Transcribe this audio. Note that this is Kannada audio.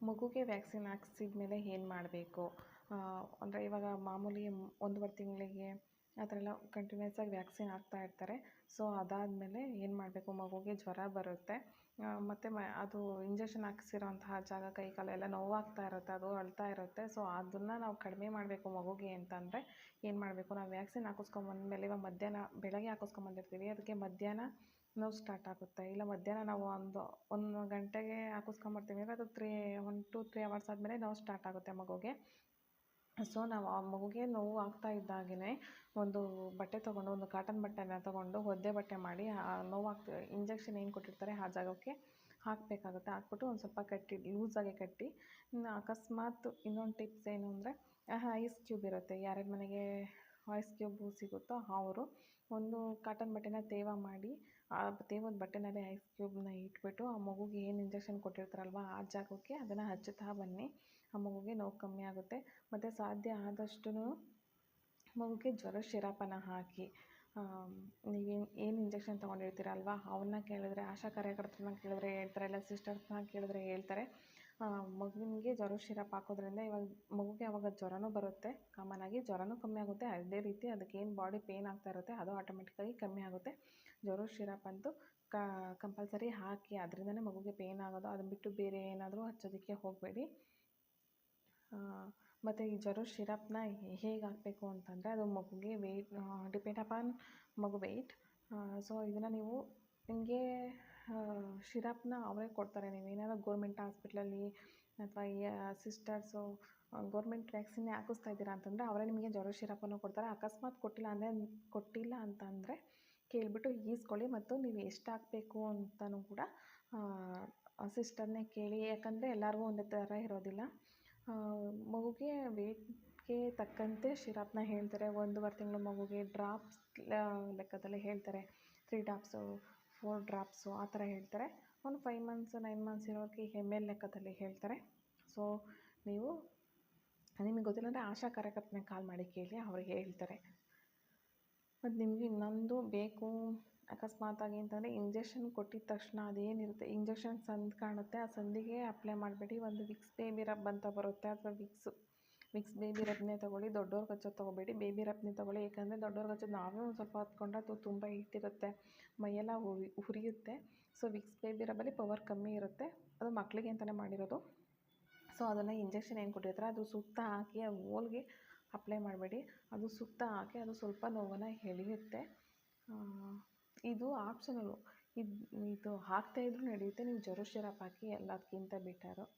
ಮಗುಗೆ ವ್ಯಾಕ್ಸಿನ್ ಹಾಕ್ಸಿದ ಮೇಲೆ ಏನು ಮಾಡಬೇಕು? ಅಂದರೆ ಇವಾಗ ಮಾಮೂಲಿ ಒಂದುವರೆ ತಿಂಗಳಿಗೆ ಆ ಥರ ಎಲ್ಲ ಕಂಟಿನ್ಯೂಸ್ ಆಗಿ ವ್ಯಾಕ್ಸಿನ್ ಹಾಕ್ತಾ ಇರ್ತಾರೆ. ಸೊ ಅದಾದಮೇಲೆ ಏನು ಮಾಡಬೇಕು? ಮಗುಗೆ ಜ್ವರ ಬರುತ್ತೆ. ಮತ್ತು ಮ, ಅದು ಇಂಜೆಕ್ಷನ್ ಹಾಕ್ಸಿರೋಂತಹ ಜಾಗ ಕೈ ಕಾಲು ಎಲ್ಲ ನೋವಾಗ್ತಾ ಇರುತ್ತೆ, ಅದು ಅಳ್ತಾ ಇರುತ್ತೆ. ಸೊ ಅದನ್ನು ನಾವು ಕಡಿಮೆ ಮಾಡಬೇಕು ಮಗುಗೆ ಅಂತಂದರೆ ಏನು ಮಾಡಬೇಕು? ನಾವು ವ್ಯಾಕ್ಸಿನ್ ಹಾಕಿಸ್ಕೊಂಬಂದ್ಮೇಲೆ ಇವಾಗ ಮಧ್ಯಾಹ್ನ, ಬೆಳಗ್ಗೆ ಹಾಕಿಸ್ಕೊಂಬಂದಿರ್ತೀವಿ ಅದಕ್ಕೆ ಮಧ್ಯಾಹ್ನ ನೋವು ಸ್ಟಾರ್ಟ್ ಆಗುತ್ತೆ. ಇಲ್ಲ ಮಧ್ಯಾಹ್ನ ನಾವು ಒಂದು ಒಂದು ಗಂಟೆಗೆ ಹಾಕಿಸ್ಕೊಂಬರ್ತೀವಿ. ಅಂದರೆ ಅದು three one two three hours ಆದಮೇಲೆ ನೋವು ಸ್ಟಾರ್ಟ್ ಆಗುತ್ತೆ ಮಗುಗೆ. ಸೊ ನಾವು ಆ ಮಗುಗೆ ನೋವು ಆಗ್ತಾ ಇದ್ದಾಗೇ ಒಂದು ಬಟ್ಟೆ ತೊಗೊಂಡು, ಒಂದು ಕಾಟನ್ ಬಟ್ಟೆನ ತೊಗೊಂಡು ಒದ್ದೆ ಬಟ್ಟೆ ಮಾಡಿ, ಆ ನೋವಾಗ್ತ ಇಂಜೆಕ್ಷನ್ ಏನು ಕೊಟ್ಟಿರ್ತಾರೆ ಆ ಜಾಗಕ್ಕೆ ಹಾಕಬೇಕಾಗುತ್ತೆ. ಹಾಕ್ಬಿಟ್ಟು ಒಂದು ಸ್ವಲ್ಪ ಕಟ್ಟಿ ಲೂಸಾಗಿ ಕಟ್ಟಿ ಅಕಸ್ಮಾತ್ ಇನ್ನೊಂದು ಟಿಪ್ಸ್ ಏನು ಅಂದರೆ ಐಸ್ ಕ್ಯೂಬ್ ಇರುತ್ತೆ. ಯಾರ್ಯಾರ ಮನೆಗೆ ಐಸ್ ಕ್ಯೂಬು ಸಿಗುತ್ತೋ ಅವರು ಒಂದು ಕಾಟನ್ ಬಟ್ಟೆನ ತೇವ ಮಾಡಿ, ಆ ತೇವದ ಬಟ್ಟೆನಲ್ಲಿ ಐಸ್ ಕ್ಯೂಬ್ನ ಇಟ್ಬಿಟ್ಟು ಆ ಮಗುಗೆ ಏನು ಇಂಜೆಕ್ಷನ್ ಕೊಟ್ಟಿರ್ತಾರಲ್ವ ಆ ಜಾಗಕ್ಕೆ ಅದನ್ನು ಹಚ್ಚುತ್ತಾ ಬನ್ನಿ. ಆ ಮಗುಗೆ ನೋವು ಕಮ್ಮಿ ಆಗುತ್ತೆ. ಮತ್ತು ಸಾಧ್ಯ ಆದಷ್ಟು ಮಗುಗೆ ಜ್ವರ ಶಿರಾಪನ ಹಾಕಿ ನೀವೇನು, ಏನು ಇಂಜೆಕ್ಷನ್ ತೊಗೊಂಡಿರ್ತೀರಲ್ವ? ಅವನ್ನ ಕೇಳಿದ್ರೆ ಆಶಾ ಕಾರ್ಯಕರ್ತರನ್ನ ಕೇಳಿದ್ರೆ ಹೇಳ್ತಾರೆ, ಇಲ್ಲ ಸಿಸ್ಟರ್ಸ್ನ ಕೇಳಿದ್ರೆ ಹೇಳ್ತಾರೆ. ಮಗುವಿಗೆ ಜ್ವರ ಶಿರಪ್ ಹಾಕೋದ್ರಿಂದ ಇವಾಗ ಮಗುಗೆ ಅವಾಗ ಜ್ವರನೂ ಬರುತ್ತೆ. ಕಾಮನ್ ಆಗಿ ಜ್ವರನೂ ಕಮ್ಮಿ ಆಗುತ್ತೆ. ಅದೇ ರೀತಿ ಅದಕ್ಕೆ ಏನು ಬಾಡಿ ಪೇಯ್ನ್ ಆಗ್ತಾ ಇರುತ್ತೆ, ಅದು ಆಟೋಮೆಟಿಕ್ಕಾಗಿ ಕಮ್ಮಿ ಆಗುತ್ತೆ. ಜ್ವರ ಶಿರಪ್ ಅಂತೂ ಕಂಪಲ್ಸರಿ ಹಾಕಿ ಅದರಿಂದನೇ ಮಗುಗೆ ಪೇಯ್ನ್ ಆಗೋದು ಅದನ್ನ ಬಿಟ್ಟು ಬೇರೆ ಏನಾದರೂ ಹಚ್ಚೋದಕ್ಕೆ ಹೋಗಬೇಡಿ. ಮತ್ತು ಈ ಜ್ವರ ಶಿರಪ್ನ ಹೇಗೆ ಹಾಕಬೇಕು ಅಂತಂದರೆ ಅದು ಮಗುಗೆ ವೆಯ್ಟ್ ಡಿಪೆಂಡ್ ಅಪಾನ್ ಮಗು ವೆಯ್ಟ್ ಸೊ ಇದನ್ನು ನೀವು ನಿಮಗೆ ಶಿರಪ್ನ ಅವರೇ ಕೊಡ್ತಾರೆ. ನೀವೇನಾದ್ರು ಗೋರ್ಮೆಂಟ್ ಹಾಸ್ಪಿಟ್ಲಲ್ಲಿ ಅಥವಾ ಸಿಸ್ಟರ್ಸು ಗೌರ್ಮೆಂಟ್ ವ್ಯಾಕ್ಸಿನ್ನೇ ಹಾಕಿಸ್ತಾ ಇದ್ದೀರಾ ಅಂತಂದರೆ ಅವರೇ ನಿಮಗೆ ಜ್ವರ ಶಿರಪನ್ನು ಕೊಡ್ತಾರೆ. ಅಕಸ್ಮಾತ್ ಕೊಟ್ಟಿಲ್ಲ ಅಂದರೆ, ಕೊಟ್ಟಿಲ್ಲ ಅಂತಂದರೆ ಕೇಳಿಬಿಟ್ಟು ಈಸ್ಕೊಳ್ಳಿ ಮತ್ತು ನೀವು ಎಷ್ಟು ಹಾಕಬೇಕು ಅಂತಲೂ ಕೂಡ ಸಿಸ್ಟರ್ನೇ ಕೇಳಿ. ಯಾಕಂದರೆ ಎಲ್ಲರಿಗೂ ಒಂದೇ ಥರ ಇರೋದಿಲ್ಲ. ಮಗುಗೆ ವೇಟ್ಗೆ ತಕ್ಕಂತೆ ಶಿರಪ್ನ ಹೇಳ್ತಾರೆ. ಒಂದೂವರೆ ತಿಂಗಳು ಮಗುಗೆ ಡ್ರಾಪ್ಸ್ ಲೆಕ್ಕದಲ್ಲಿ ಹೇಳ್ತಾರೆ. ತ್ರೀ ಡ್ರಾಪ್ಸು ಫೋರ್ ಡ್ರಾಪ್ಸು ಆ ಥರ ಹೇಳ್ತಾರೆ. ಒಂದು ಫೈವ್ ಮಂತ್ಸ್ ನೈನ್ ಮಂತ್ಸ್ ಇರೋರಿಗೆ ಎಂ ಎಲ್ ಲೆಕ್ಕದಲ್ಲಿ ಹೇಳ್ತಾರೆ. ಸೊ ನೀವು, ನಿಮಗೆ ಗೊತ್ತಿಲ್ಲ ಅಂದರೆ ಆಶಾ ಕಾರ್ಯಕರ್ತನ ಕಾಲ್ ಮಾಡಿ ಕೇಳಿ, ಅವ್ರಿಗೆ ಹೇಳ್ತಾರೆ. ಮತ್ತು ನಿಮಗೆ ಇನ್ನೊಂದು ಬೇಕು. ಅಕಸ್ಮಾತಾಗಿ ಅಂತಂದರೆ ಇಂಜೆಕ್ಷನ್ ಕೊಟ್ಟಿದ ತಕ್ಷಣ ಅದೇನಿರುತ್ತೆ ಇಂಜೆಕ್ಷನ್ ಸಂದ್ ಕಾಣುತ್ತೆ, ಆ ಸಂದಿಗೆ ಅಪ್ಲೈ ಮಾಡಬೇಡಿ. ಒಂದು ವಿಕ್ಸ್ ಬೇಬಿ ರಬ್ ಅಂತ ಬರುತ್ತೆ, ಅಥವಾ ವಿಕ್ಸು ವಿಕ್ಸ್ ಬೇಬಿ ರಬ್ನೇ ತೊಗೊಳ್ಳಿ ದೊಡ್ಡವ್ರ ಕಚ್ಚೋದು ತೊಗೋಬೇಡಿ. ಬೇಬಿ ರಬ್ನೇ ತೊಗೊಳ್ಳಿ, ಏಕೆಂದರೆ ದೊಡ್ಡವ್ರ ಕಚ್ಚೋದು ನಾವೇ ಒಂದು ಸ್ವಲ್ಪ ಹೊತ್ಕೊಂಡ್ರೆ ಅದು ತುಂಬ ಹಿಟ್ಟಿರುತ್ತೆ ಮೈಯೆಲ್ಲ ಉರಿ, ಉರಿಯುತ್ತೆ. ಸೊ ವಿಕ್ಸ್ ಬೇಬಿ ರಬ್ಬಲ್ಲಿ ಪವರ್ ಕಮ್ಮಿ ಇರುತ್ತೆ. ಅದು ಮಕ್ಕಳಿಗೆ ಅಂತಲೇ ಮಾಡಿರೋದು. ಸೊ ಅದನ್ನು ಇಂಜೆಕ್ಷನ್ ಏನು ಕೊಟ್ಟಿರ್ತಾರೆ, ಅದು ಸುತ್ತ ಹಾಕಿ, ಆ ಹೋಲ್ಗೆ ಅಪ್ಲೈ ಮಾಡಬೇಡಿ. ಅದು ಸುತ್ತ ಹಾಕಿ, ಅದು ಸ್ವಲ್ಪ ನೋವನ್ನು ಎಳೆಯುತ್ತೆ. ಇದು ಆಪ್ಷನಲ್ಲು ಇದು ಇದು ಹಾಕ್ತಾಯಿದ್ರೂ ನಡೆಯುತ್ತೆ. ನೀವು ಜರು ಶಿರಪ್ ಹಾಕಿ ಎಲ್ಲದಕ್ಕಿಂತ ಬೆಟರು